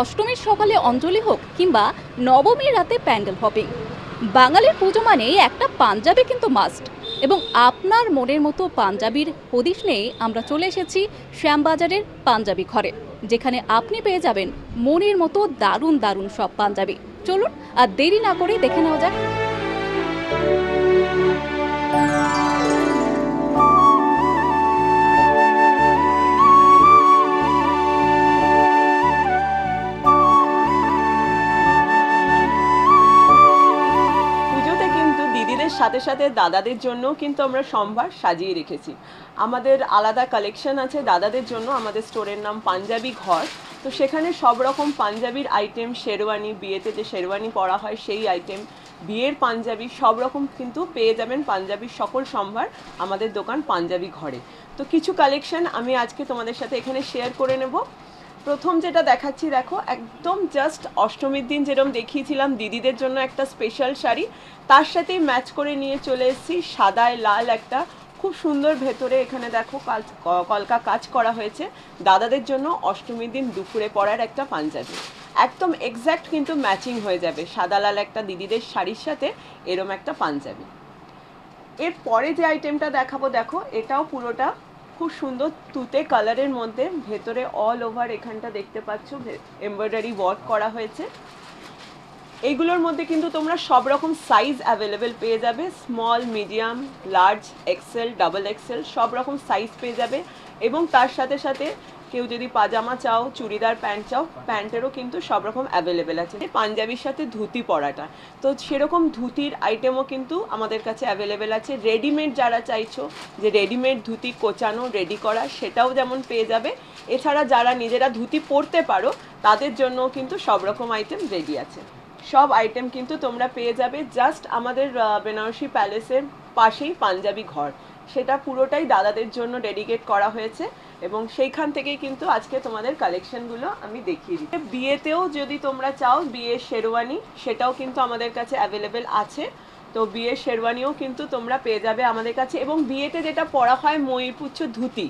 অষ্টমীর সকালে অঞ্জলি হোক কিংবা নবমীর রাতে প্যান্ডেল হপিং বাঙালির পুজো মানেই একটা পাঞ্জাবি কিন্তু মাস্ট এবং আপনার মনের মতো পাঞ্জাবির হদিশ নিয়ে আমরা চলে এসেছি শ্যামবাজারের পাঞ্জাবি ঘরে, যেখানে আপনি পেয়ে যাবেন মনের মতো দারুণ দারুণ সব পাঞ্জাবি। চলুন আর দেরি না করে দেখে নেওয়া যাক। সাথে সাথে দাদাদের জন্যও কিন্তু আমরা সম্ভার সাজিয়ে রেখেছি। আমাদের আলাদা কালেকশন আছে, দাদাদের জন্য আমাদের স্টোরের নাম পাঞ্জাবি ঘর। তো সেখানে সব রকম পাঞ্জাবির আইটেম শেরওয়ানি, বিয়েতে যে শেরওয়ানি পরা হয় সেই আইটেম বিয়ের পাঞ্জাবি, সব রকম কিন্তু পেয়ে যাবেন পাঞ্জাবির সকল সম্ভার আমাদের দোকান পাঞ্জাবি ঘরে। তো কিছু কালেকশন আমি আজকে তোমাদের সাথে এখানে শেয়ার করে নেব। প্রথম যেটা দেখাচ্ছি, দেখো, একদম জাস্ট অষ্টমীর দিন যেরকম দেখিয়েছিলাম দিদিদের জন্য একটা স্পেশাল শাড়ি, তার সাথেই ম্যাচ করে নিয়ে চলে এসেছি সাদায় লাল একটা খুব সুন্দর ভেতরে এখানে দেখো কাজ, কলকা কাজ করা হয়েছে। দাদাদের জন্য অষ্টমীর দিন দুপুরে পরার একটা পাঞ্জাবি। একদম এক্স্যাক্ট কিন্তু ম্যাচিং হয়ে যাবে সাদা লাল একটা দিদিদের শাড়ির সাথে এরম একটা পাঞ্জাবি। এর পরে যে আইটেমটা দেখাবো, দেখো, এটাও পুরোটা খুব সুন্দর তুতে কালারের মধ্যে ভেতরে অল ওভার এখানটা দেখতে পাচ্ছ এমব্রয়ডারি ওয়ার্ক করা হয়েছে। এইগুলোর মধ্যে কিন্তু তোমরা সব রকম সাইজ অ্যাভেলেবেল পেয়ে যাবে small medium large XL double XL সব রকম সাইজ পেয়ে যাবে এবং তার সাথে সাথে কেউ যদি পাজামা চাও, চুড়িদার প্যান্ট চাও, প্যান্টেরও কিন্তু সব রকম অ্যাভেলেবেল আছে। পাঞ্জাবির সাথে ধুতি পরাটা। তো সেরকম ধুতির আইটেমও কিন্তু আমাদের কাছে অ্যাভেলেবেল আছে। রেডিমেড যারা চাইছো যে রেডিমেড ধুতি কোচানো রেডি করা, সেটাও যেমন পেয়ে যাবে। এছাড়া যারা নিজেরা ধুতি পরতে পারো, তাদের জন্যও কিন্তু সব রকম আইটেম রেডি আছে। সব আইটেম কিন্তু তোমরা পেয়ে যাবে। জাস্ট আমাদের বেনারসি প্যালেসের পাশেই পাঞ্জাবি ঘর। সেটা পুরোটাই দাদাদের জন্য ডেডিকেট করা হয়েছে এবং সেইখান থেকেই কিন্তু আজকে তোমাদের কালেকশনগুলো আমি দেখিয়ে দিই বিয়েতেও যদি তোমরা চাও বিয়ের শেরওয়ানি, সেটাও কিন্তু আমাদের কাছে অ্যাভেলেবেল আছে। তো বিয়ের শেরওয়ানিও কিন্তু তোমরা পেয়ে যাবে আমাদের কাছে এবং বিয়েতে যেটা পরা হয় ময়ূরপুচ্ছ ধুতি,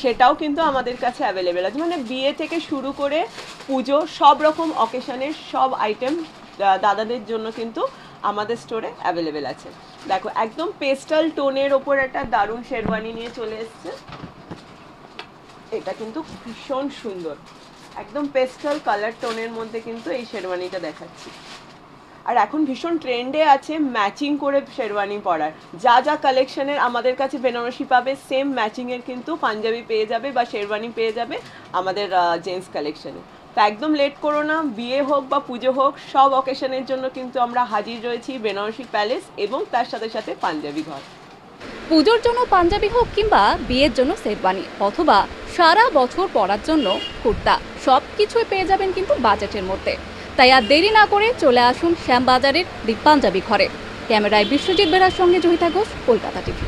সেটাও কিন্তু আমাদের কাছে অ্যাভেলেবেল আছে। মানে বিয়ে থেকে শুরু করে পুজো, সব রকম অকেশনের সব আইটেম দাদাদের জন্য কিন্তু আমাদের স্টোরে অ্যাভেলেবেল আছে। দেখো, একদম পেস্টাল টোনের ওপর একটা দারুণ শেরওয়ানি নিয়ে চলে এসছে। এটা কিন্তু ভীষণ সুন্দর। একদম পেস্টাল কালার টোনের মধ্যে কিন্তু এই শেরওয়ানিটা দেখাচ্ছি। আর এখন ভীষণ ট্রেন্ডে আছে ম্যাচিং করে শেরওয়ানি পরার। যা যা কালেকশনের আমাদের কাছে বেনারসি পাবে সেম ম্যাচিংয়ের কিন্তু পাঞ্জাবি পেয়ে যাবে বা শেরওয়ানি পেয়ে যাবে আমাদের জেন্টস কালেকশনে তো একদম লেট করো না। বিয়ে হোক বা পুজো হোক, সব অকেশনের জন্য কিন্তু আমরা হাজির রয়েছি বেনারসি প্যালেস এবং তার সাথে সাথে পাঞ্জাবি ঘর। পুজোর জন্য পাঞ্জাবি হোক কিংবা বিয়ের জন্য শেরবানি অথবা সারা বছর পরার জন্য কুর্তা সব কিছুই পেয়ে যাবেন কিন্তু বাজেটের মধ্যে। তাই আর দেরি না করে চলে আসুন শ্যামবাজারের দি পাঞ্জাবি ঘরে। ক্যামেরায় বিশ্বজিৎ বেরার সঙ্গে জহিতা ঘোষ, কলকাতা টিভি।